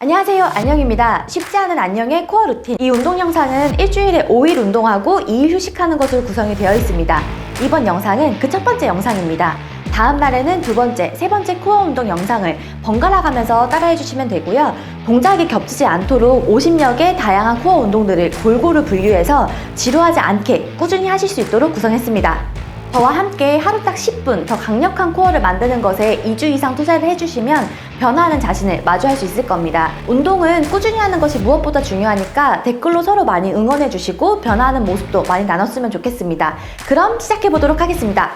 안녕하세요. 안녕입니다. 쉽지 않은 안녕의 코어 루틴. 이 운동 영상은 일주일에 5일 운동하고 2일 휴식하는 것으로 구성이 되어 있습니다. 이번 영상은 그 첫 번째 영상입니다. 다음 날에는 두 번째, 세 번째 코어 운동 영상을 번갈아 가면서 따라해 주시면 되고요. 동작이 겹치지 않도록 50여 개 다양한 코어 운동들을 골고루 분류해서 지루하지 않게 꾸준히 하실 수 있도록 구성했습니다 저와 함께 하루 딱 10분 더 강력한 코어를 만드는 것에 2주 이상 투자를 해주시면 변화하는 자신을 마주할 수 있을 겁니다. 운동은 꾸준히 하는 것이 무엇보다 중요하니까 댓글로 서로 많이 응원해 주시고 변화하는 모습도 많이 나눴으면 좋겠습니다. 그럼 시작해 보도록 하겠습니다.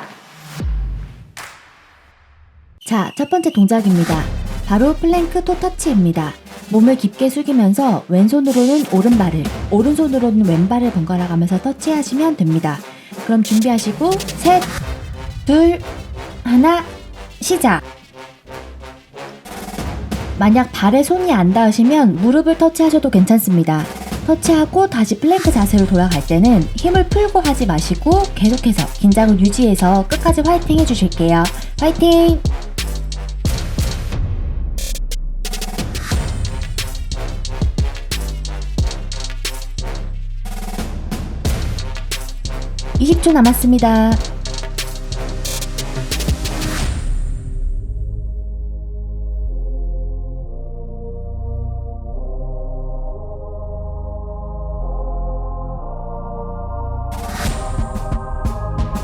자, 첫 번째 동작입니다. 바로 플랭크 토 터치입니다. 몸을 깊게 숙이면서 왼손으로는 오른발을, 오른손으로는 왼발을 번갈아 가면서 터치하시면 됩니다. 그럼 준비하시고, 셋, 둘, 하나, 시작! 만약 발에 손이 안 닿으시면 무릎을 터치하셔도 괜찮습니다. 터치하고 다시 플랭크 자세로 돌아갈 때는 힘을 풀고 하지 마시고 계속해서 긴장을 유지해서 끝까지 화이팅 해주실게요. 화이팅! (20초) 남았습니다.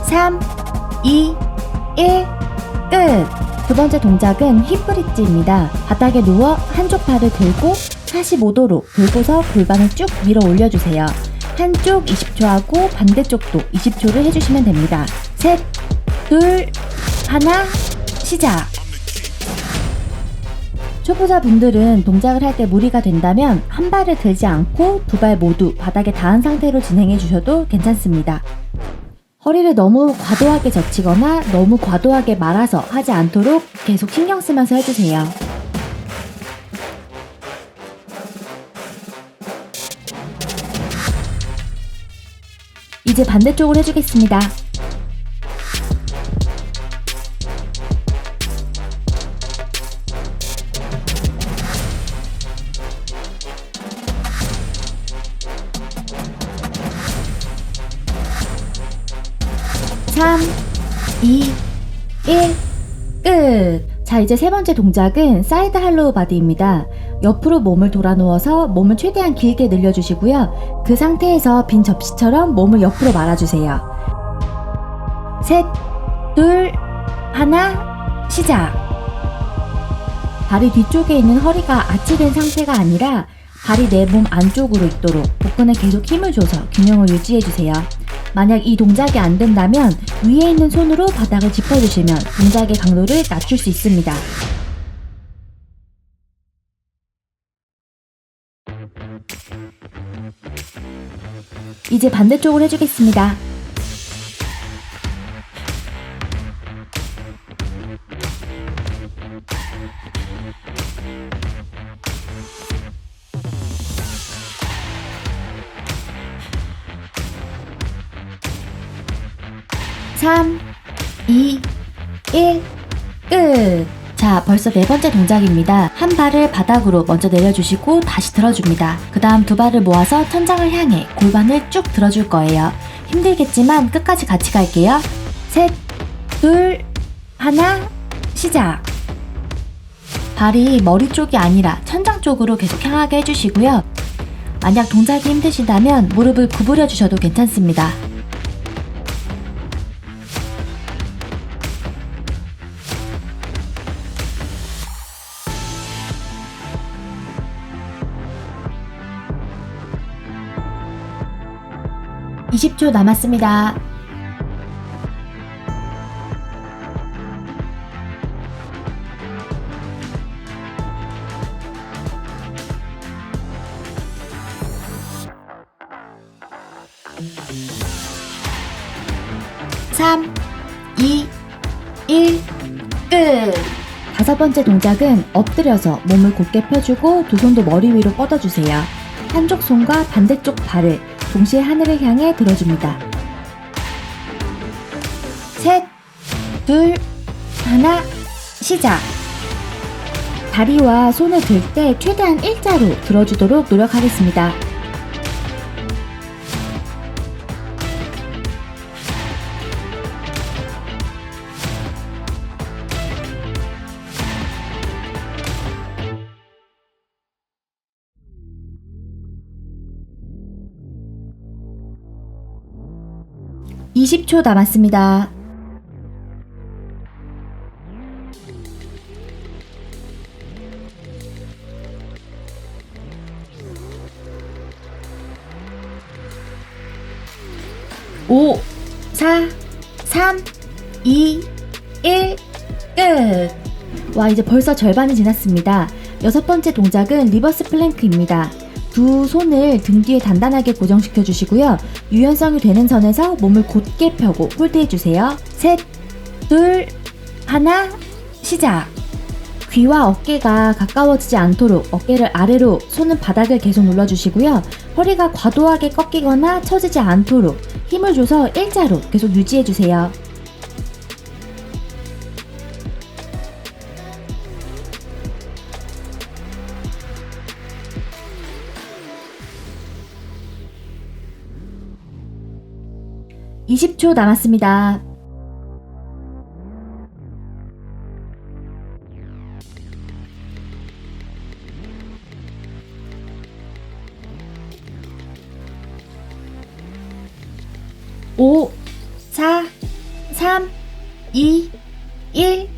(3) (2) (1) 끝! 두 번째 동작은 힙브릿지입니다. 바닥에 누워 한쪽 발을 들고 45도로 들고서 골반을 쭉 밀어 올려주세요. 한쪽 20초 하고 반대쪽도 20초를 해주시면 됩니다. 셋, 둘, 하나, 시작! 초보자분들은 동작을 할 때 무리가 된다면 한 발을 들지 않고 두 발 모두 바닥에 닿은 상태로 진행해 주셔도 괜찮습니다. 허리를 너무 과도하게 젖히거나 너무 과도하게 말아서 하지 않도록 계속 신경 쓰면서 해주세요. 이제 반대쪽으로 해주겠습니다. 자, 이제 세 번째 동작은 사이드 할로우 바디입니다. 옆으로 몸을 돌아 누워서 몸을 최대한 길게 늘려주시고요. 그 상태에서 빈 접시처럼 몸을 옆으로 말아주세요. 셋, 둘, 하나, 시작! 발이 뒤쪽에 있는 허리가 아치된 상태가 아니라 발이 내 몸 안쪽으로 있도록 복근에 계속 힘을 줘서 균형을 유지해주세요. 만약 이 동작이 안 된다면 위에 있는 손으로 바닥을 짚어주시면 동작의 강도를 낮출 수 있습니다. 이제 반대쪽으로 해주겠습니다. 삼, 이, 일, 끝! 자, 벌써 네 번째 동작입니다. 한 발을 바닥으로 먼저 내려주시고 다시 들어줍니다. 그 다음 두 발을 모아서 천장을 향해 골반을 쭉 들어줄 거예요. 힘들겠지만 끝까지 같이 갈게요. 셋, 둘, 하나, 시작! 발이 머리 쪽이 아니라 천장 쪽으로 계속 향하게 해주시고요. 만약 동작이 힘드시다면 무릎을 구부려 주셔도 괜찮습니다. (20초) 남았습니다. (3) (2) (1) 끝! 다섯 번째 동작은 엎드려서 몸을 곧게 펴주고 두 손도 머리 위로 뻗어주세요. 한쪽 손과 반대쪽 발을 동시에 하늘을 향해 들어줍니다. 셋, 둘, 하나, 시작! 다리와 손을 들 때 최대한 일자로 들어주도록 노력하겠습니다. (20초) 남았습니다. 오, 사, 삼, 이, 일, 끝! 와, 이제 벌써 절반이 지났습니다. 여섯 번째 동작은 리버스 플랭크입니다. 두 손을 등 뒤에 단단하게 고정시켜 주시고요. 유연성이 되는 선에서 몸을 곧게 펴고 홀드해 주세요. 셋, 둘, 하나, 시작! 귀와 어깨가 가까워지지 않도록 어깨를 아래로 손은 바닥을 계속 눌러주시고요. 허리가 과도하게 꺾이거나 처지지 않도록 힘을 줘서 일자로 계속 유지해주세요. (20초) 남았습니다. 오, 사, 삼, 이, 일,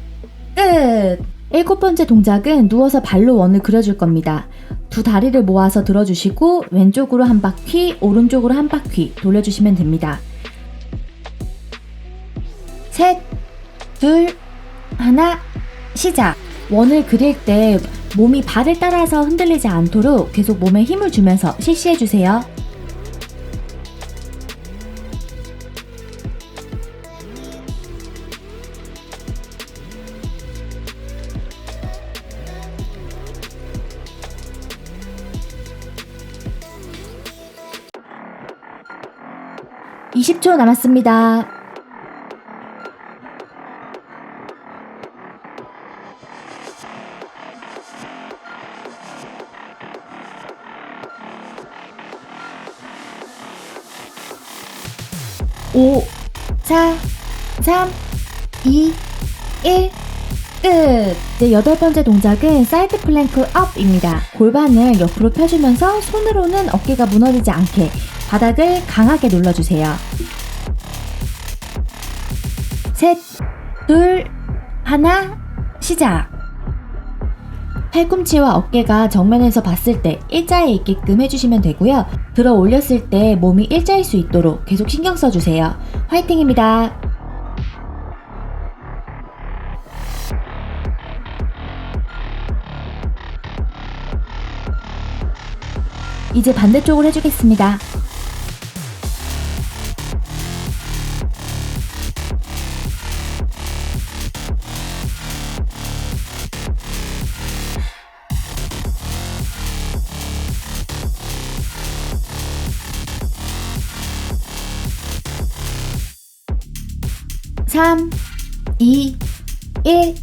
끝! 일곱 번째 동작은 누워서 발로 원을 그려줄 겁니다. 두 다리를 모아서 들어주시고 왼쪽으로 한 바퀴, 오른쪽으로 한 바퀴 돌려주시면 됩니다. 셋, 둘, 하나, 시작! 원을 그릴 때 몸이 발을 따라서 흔들리지 않도록 계속 몸에 힘을 주면서 실시해주세요. (20초) 남았습니다. 오, 사, 삼, 이, 일, 끝! 이제 여덟 번째 동작은 사이드 플랭크 업입니다. 골반을 옆으로 펴주면서 손으로는 어깨가 무너지지 않게 바닥을 강하게 눌러주세요. 셋, 둘, 하나, 시작! 팔꿈치와 어깨가 정면에서 봤을 때 일자에 있게끔 해주시면 되고요. 들어 올렸을 때 몸이 일자일 수 있도록 계속 신경 써주세요. 화이팅입니다. 이제 반대쪽으로 해주겠습니다. 삼, 이, 일,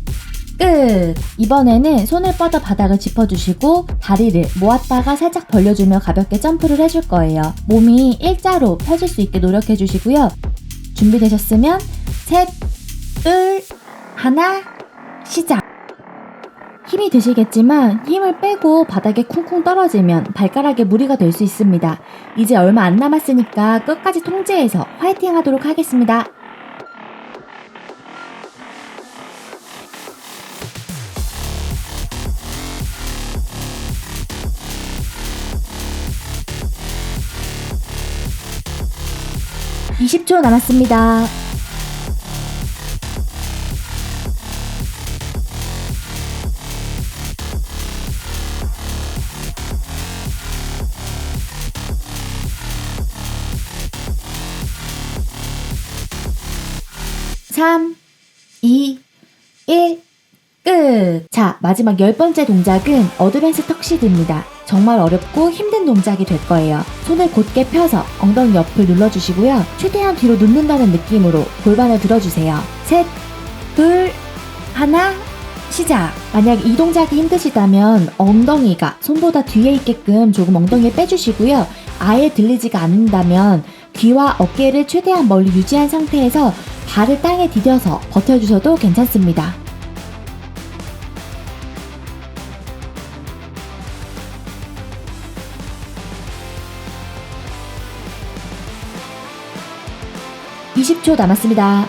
끝! 이번에는 손을 뻗어 바닥을 짚어주시고 다리를 모았다가 살짝 벌려주며 가볍게 점프를 해줄 거예요. 몸이 일자로 펴질 수 있게 노력해주시고요. 준비되셨으면 셋, 둘, 하나, 시작! 힘이 드시겠지만 힘을 빼고 바닥에 쿵쿵 떨어지면 발가락에 무리가 될 수 있습니다. 이제 얼마 안 남았으니까 끝까지 통제해서 화이팅 하도록 하겠습니다. (20초) 남았습니다. (3) (2) (1) 끝! 자, 마지막 열 번째 동작은 어드밴스 턱시드입니다. 정말 어렵고 힘든 동작이 될 거예요. 손을 곧게 펴서 엉덩이 옆을 눌러주시고요. 최대한 뒤로 눕는다는 느낌으로 골반을 들어주세요. 셋, 둘, 하나, 시작! 만약 이 동작이 힘드시다면 엉덩이가 손보다 뒤에 있게끔 조금 엉덩이에 빼주시고요. 아예 들리지가 않는다면 귀와 어깨를 최대한 멀리 유지한 상태에서 발을 땅에 디뎌서 버텨주셔도 괜찮습니다. (20초) 남았습니다.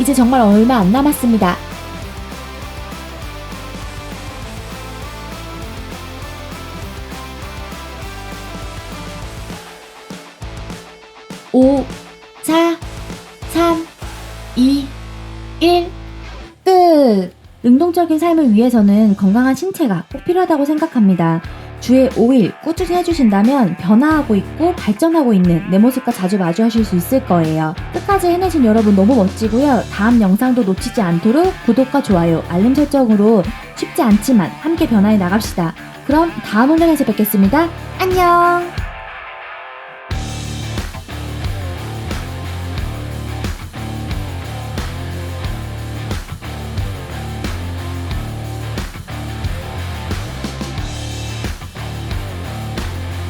이제 정말 얼마 안 남았습니다. 오, 사, 삼, 이, 일, 끝! 능동적인 삶을 위해서는 건강한 신체가 꼭 필요하다고 생각합니다. 주에 5일 꾸준히 해주신다면 변화하고 있고 발전하고 있는 내 모습과 자주 마주하실 수 있을 거예요. 끝까지 해내신 여러분 너무 멋지고요. 다음 영상도 놓치지 않도록 구독과 좋아요, 알림 설정으로 쉽지 않지만 함께 변화해 나갑시다. 그럼 다음 훈련에서 뵙겠습니다. 안녕!